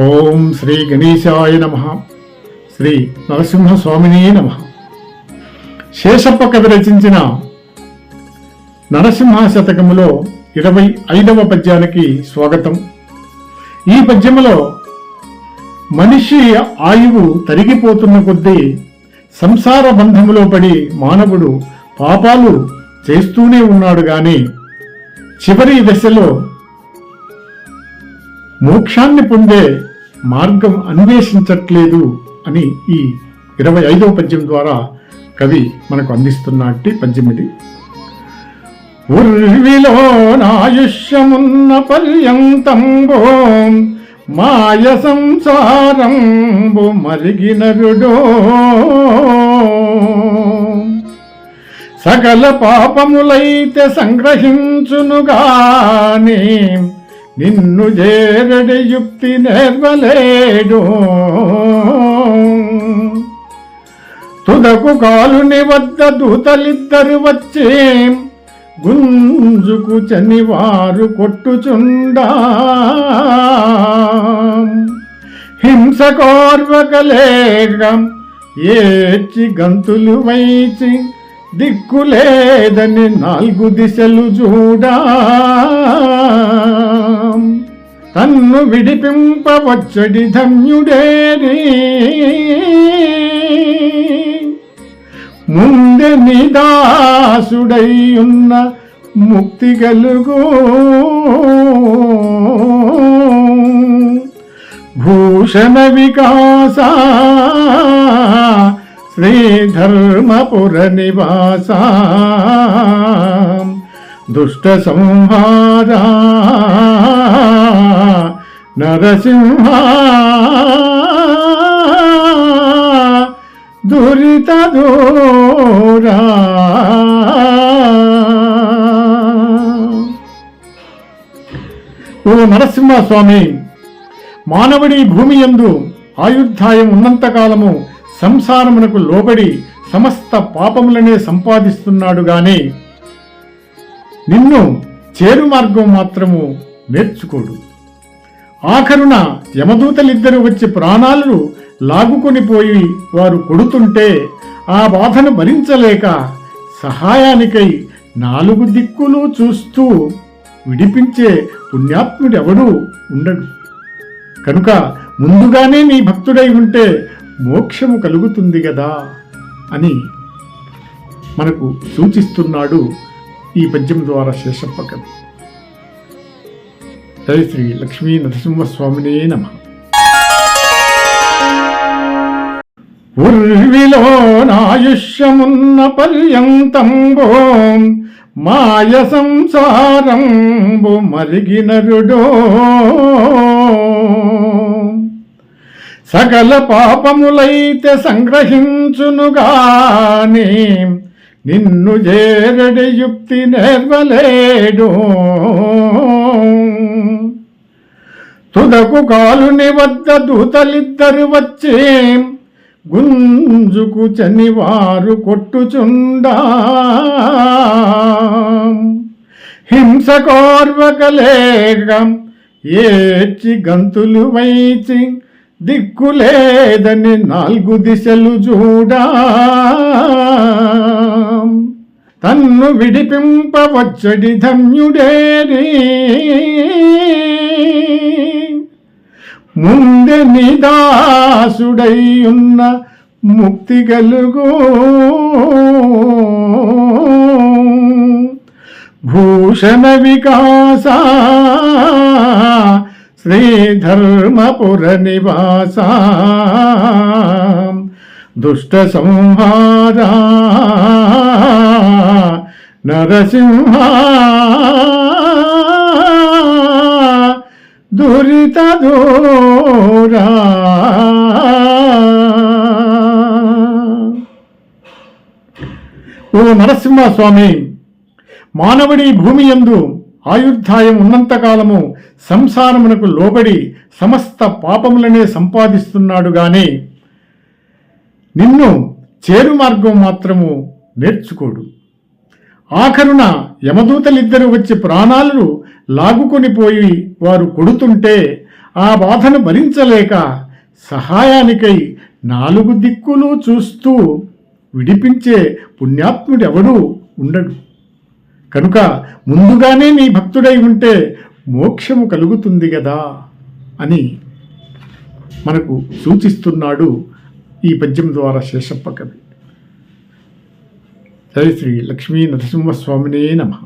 ఓం శ్రీ గణేశాయ నమ. శ్రీ నరసింహస్వామిని నమ. శేషప్ప కవి రచించిన నరసింహ శతకములో ఇరవై ఐదవ పద్యానికి స్వాగతం. ఈ పద్యములో మనిషి ఆయువు తరిగిపోతున్న కొద్దీ సంసార బంధములో పడి మానవుడు పాపాలు చేస్తూనే ఉన్నాడు గాని చివరి దశలో మోక్షాన్ని పొందే మార్గం అన్వేషించట్లేదు అని ఈ ఇరవై ఐదవ పద్యం ద్వారా కవి మనకు అందిస్తున్నట్టి పద్యం ఇది. ఉర్విలో నాయుష్యమున్న పర్యంతంబో మాయ సంసారంబు మరిగినరుడో సకల పాపములైతే సంగ్రహించునుగానే నిన్ను చేరడి యుక్తి నేర్వలేడు. తుదకు కాలుని వద్ద దూతలిద్దరు వచ్చి గుంజుకు చనివారు కొట్టుచుండా. హింస కోర్వకలేక ఏచి గంతులు వైచి దిక్కులేదని నాలుగు దిశలు చూడా. తన్ను విడిపింపవచ్చడి ధన్యుడేరి ముందె నిదాసుడై ఉన్న ముక్తి కలుగు భూషణ వికాస శ్రీధర్మపుర నివాస. దుష్ట సంహారా నరసింహ దురిత దూరా ఓ నరసింహస్వామి మానవుడి భూమి యందు ఆయుర్ధాయం ఉన్నంతకాలము సంసారమునకు లోబడి సమస్త పాపములనే సంపాదిస్తున్నాడు గాని నిన్ను చేరు మార్గం మాత్రము నేర్చుకోడు. ఆఖరున యమదూతలిద్దరూ వచ్చి ప్రాణాలను లాగుకొని పోయి వారు కొడుతుంటే ఆ బాధను భరించలేక సహాయానికై నాలుగు దిక్కులు చూస్తూ విడిపించే పుణ్యాత్ముడెవడూ ఉండడు. కనుక ముందుగానే నీ భక్తుడై ఉంటే మోక్షము కలుగుతుంది కదా అని మనకు సూచిస్తున్నాడు ఈ పద్యం ద్వారా శేషప్ప కవి. జై శ్రీ లక్ష్మీ నరసింహస్వామినే నమ. ఉర్విలో నాయుష్యమున్న పర్యంతంబో మాయ సంసారంబు మరిగినరుడో. సకల పాపములైతే సంగ్రహించునుగాని నిన్ను చేరడి యుక్తి నేర్వలేడో. తుదకు కాలుని వద్ద దూతలిద్దరు వచ్చే గుంజుకు చనివారు కొట్టుచుండా. హింస కోర్వకలేక ఏచి గంతులు వైచి దిక్కులేదని నాలుగు దిశలు చూడా. తన్ను విడిపింపవచ్చడి ధన్యుడేరి ముందె నిదాసుడై ఉన్న ముక్తి కలుగు భూషణ వికాస శ్రీధర్మపుర నివాస. దుష్ట సంహారా నరసింహ దురిత దూరా. ఓ నరసింహస్వామి మానవుడి భూమి యందు ఆయుర్ధాయం ఉన్నంతకాలము సంసారమునకు లోబడి సమస్త పాపములనే సంపాదిస్తున్నాడు గాని నిన్ను చేరు మార్గం మాత్రము నేర్చుకోడు. ఆఖరున యమదూతలిద్దరూ వచ్చి ప్రాణాలను లాగుకొని పోయి వారు కొడుతుంటే ఆ బాధను భరించలేక సహాయానికై నాలుగు దిక్కులు చూస్తూ విడిపించే పుణ్యాత్ముడెవడూ ఉండడు. కనుక ముందుగానే నీ భక్తుడై ఉంటే మోక్షము కలుగుతుంది కదా అని మనకు సూచిస్తున్నాడు ఈ పద్యం ద్వారా శేషప్ప కవి. జయ శ్రీ లక్ష్మీ నరసింహస్వామినే నమః